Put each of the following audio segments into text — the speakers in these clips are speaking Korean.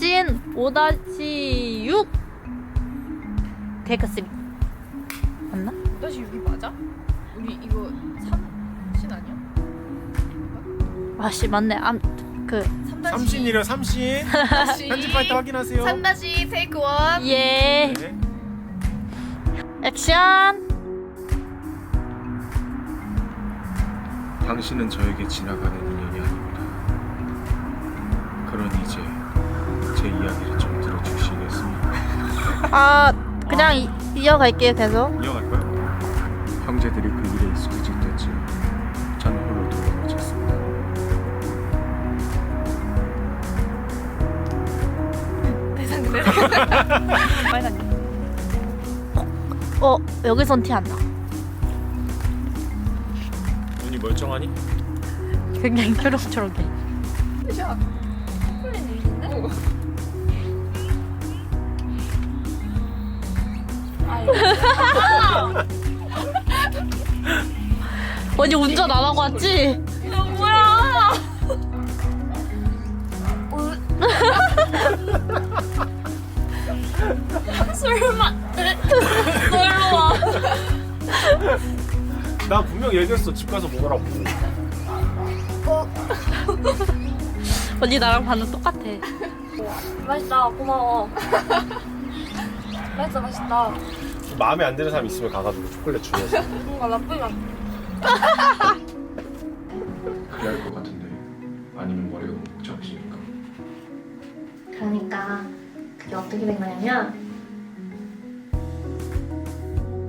씬5-6 테이크 3 맞나? 다시 6이 맞아? 우리 이거 3신 아니야? 아씨 맞네 암, 그3 삼신이래 삼신. 편집할 때 확인하세요. 3 테이크 1 예. 네. 액션 당신은 저에게 지나가는 인연이 아닙니다. 그러니 이제 제 이야기를 좀 들어주시겠습니까? 아 그냥 이, 이어갈게요 계속 이어갈 거야? 형제들이 그 일에 익숙해질 때쯤 저는 홀로 도망을 쳤습니다. 대상 근데 빨간 어 여기선 티 안 나. 눈이 멀쩡하니? 굉장히 초록초록해 샷 콜린 일인데? 언니 운전 안 하고 왔지? 이거 뭐야? 설마. 너 일로 와. 나 분명 얘기했어. 집 가서 먹으라고. 언니 나랑 반응 똑같아. 맛있다. 고마워. 맛있다 맛있다 마음에 안 드는 사람 있으면 가가지고 초콜릿 주면서. 뭔가 나쁘지 않 그래야 할것 같은데 아니면 머리가 너무 복잡해지니까. 그러니까 그게 어떻게 된 거냐면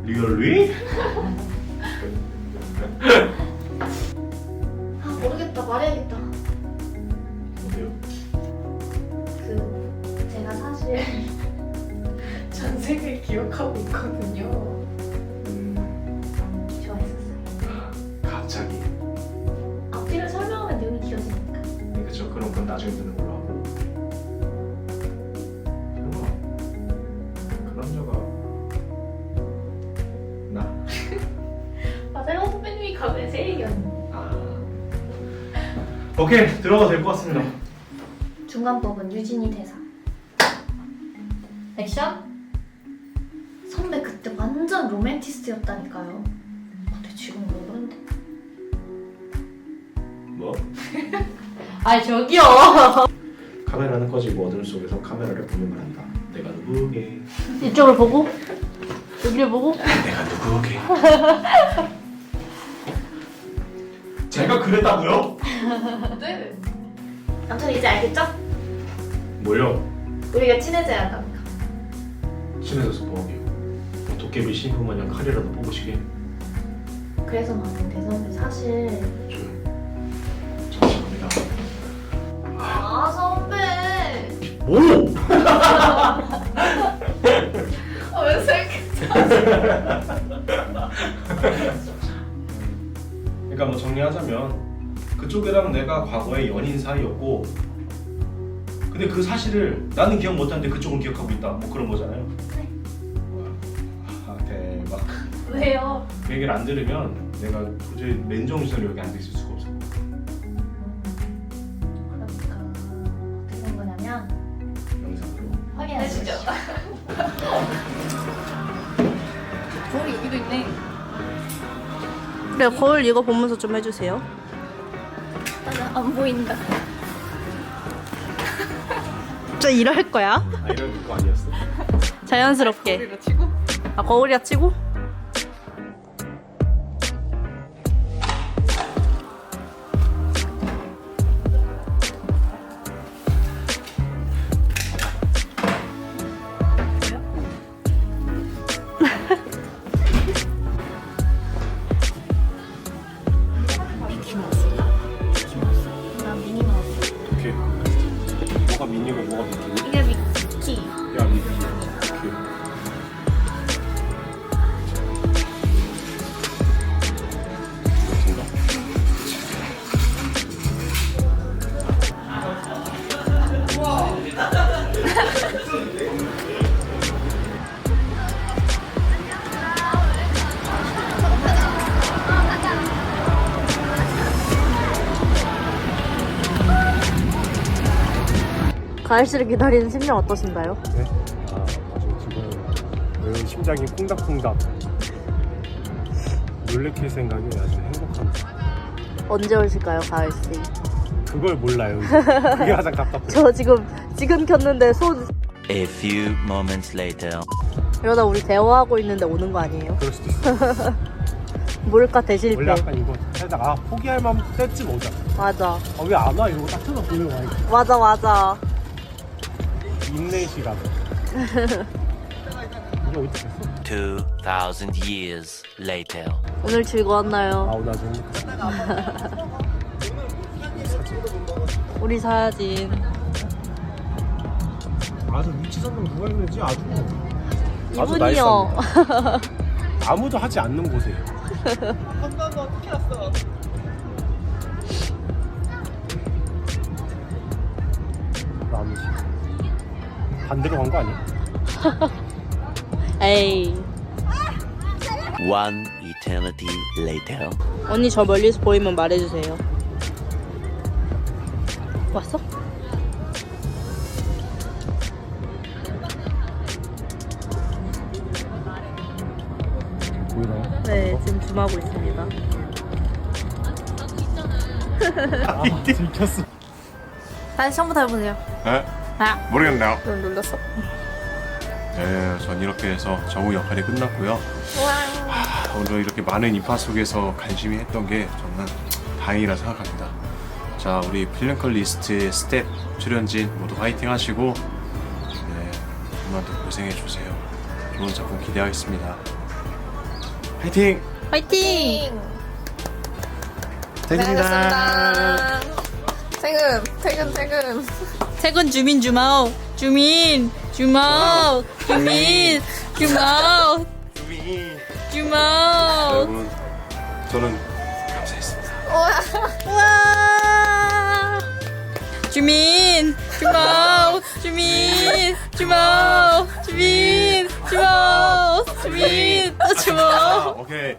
리얼리? 아 모르겠다 말해야겠다 어때요? 그 제가 사실 전생을 기억하고 있거든요 오케이 들어가도 될것 같습니다. 중간법은 유진이 대사 액션 선배 그때 완전 로맨티스트였다니까요 근데 지금 모르는데 뭐? 아이 저기요 카메라는 꺼지고 어둠 속에서 카메라를 보면 말한다. 내가 누구게? 이쪽을 보고 여기를 보고 내가 누구게? 제가 그랬다고요? 네 아무튼 이제 알겠죠? 뭘요? 우리가 친해져야 한다니까 친해져서 뭐하게요? 뭐 도깨비 신부 마냥 칼이라도 뽑으시게? 그래서 말인데 선배 사실 조용. 잠시만니다. 아 선배 뭐? 아왜 생각 그러니까 뭐 정리하자면 그쪽이랑 내가 과거에 연인 사이였고 근데 그 사실을 나는 기억 못하는데 그쪽은 기억하고 있다. 뭐 그런 거잖아요. 네. 아 대박. 왜요? 그 얘기를 안 들으면 내가 도저히 맨정신으로 여기 앉아 있을 수가 없어 그러니까 어떻게 된 거냐면 영상으로. 확인하시죠. 거울이 여기도 있네. 그래 거울 이거 보면서 좀 해주세요 안 보인다. 진짜 이럴 거야? 아 이런 거 아니었어? 자연스럽게. 거울이라 치고? 아 거울이야 치고 가을 씨를 기다리는 심정 어떠신가요? 네? 아, 아주 지금 매우 심장이 콩닥콩닥. 놀래킬 생각이 아주 행복합니다. 언제 오실까요, 가을 씨? 그걸 몰라요. 그게 가장 답답해요. 저 지금 지금 켰는데 손 A few moments later. 이러다 우리 대화하고 있는데 오는 거 아니에요? 그럴 수도 있어. 몰카 대실패. 원래 약간 이거 살다가 아, 포기할 마음 때쯤 오자. 맞아. 아, 왜 안 와? 이러고 딱 쳐다보는 거야. 이거. 맞아 맞아. 인내 시간. 이게 어디 됐어? 2,000 years later. 오늘 즐거웠나요? 아우, 나 사진. 우리 사진. 아주 위치 선정 누가 했는지 아주 아주 이분이요. 아무도 하지 않는 곳에. 나무지. 반대로 간 거 아니야? 에이. One eternity later. 언니 저 멀리서 보이면 말해주세요. 왔어? 보이나요? 네, 지금 줌하고 있습니다. 아, 들켰어. 다시 처음부터 해보세요. 에? 아, 모르겠네요. 좀 눌렀어. 네, 전 이렇게 해서 정우 역할이 끝났고요. 아, 오늘 이렇게 많은 인파 속에서 간심히 했던 게 정말 다행이라 생각합니다. 자, 우리 필름컬 리스트의 스텝 출연진 모두 화이팅 하시고 네, 좀만 더 고생해 주세요. 좋은 작품 기대하겠습니다. 화이팅! 화이팅! 퇴근이다. 퇴근, 퇴근, 퇴근. 퇴근 주민 주마오. 주민 주마오. 주민 주마오. 주마오. 여러분, 저는 감사했습니다. 우와. 주민 주마오. 주민 주마오. 주민 주마오. 주민 또 주마오. 오케이.